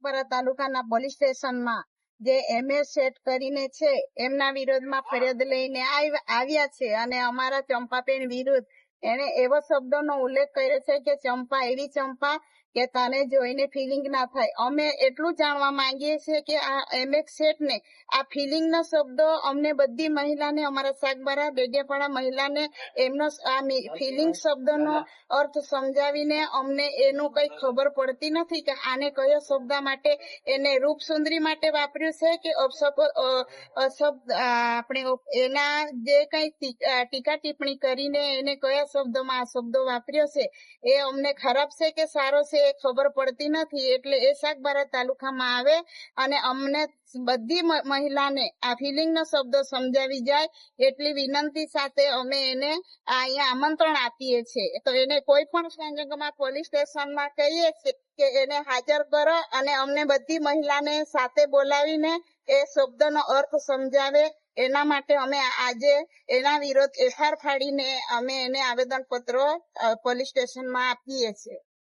સાગબારા તાલુકાના પોલીસ સ્ટેશનમાં જે એમએ સેટ કરીને છે, એમના વિરોધમાં ફરિયાદ લઈને આવ- આવ્યા છે અને અમારા ચંપાબેન વિરુદ્ધ એને એવો શબ્દોનો ઉલ્લેખ કર્યો છે કે ચંપા એવી ચંપા કે તને જોઈને ફિલિંગ ના થાય. અમે એટલું જાણવા માંગીએ છીએ કે આ એમએક્સ સેટ ને આ ફિલિંગ ના શબ્દો અમને બધી મહિલાને અમારા સાગબારા ડેડિયાપાડા મહિલાને એમનો આ ફિલિંગ શબ્દનો અર્થ સમજાવીને અમને એનું કઈ ખબર પડતી નથી કે આને કયો શબ્દ માટે એને રૂપસુંદરી માટે વાપર્યું છે કે આ, આપણે એના જે કઈ ટીકા ટિપ્પણી કરીને એને કયા શબ્દોમાં આ શબ્દો વાપર્યો છે. એ અમને ખરાબ છે કે સારો છે એ ખબર પડતી નથી. એટલે એ શાકબારા તાલુકામાં આવે અને અમને બધી મહિલાને આ ફિલિંગનો શબ્દો સમજાવી જાય એટલી વિનંતી સાથે અમે એને અહીંયા આમંત્રણ આપીએ છીએ. તો એને કોઈ પણ સંજોગોમાં પોલીસ સ્ટેશનમાં કહીએ છીએ કે એને હાજર કરો અને અમને બધી મહિલાને સાથે બોલાવીને એ શબ્દનો અર્થ સમજાવે એના માટે અમે આજે એના વિરોધ એફઆર ફાડીને અમે એને આવેદન પત્રો પોલીસ સ્ટેશનમાં આપીએ છીએ.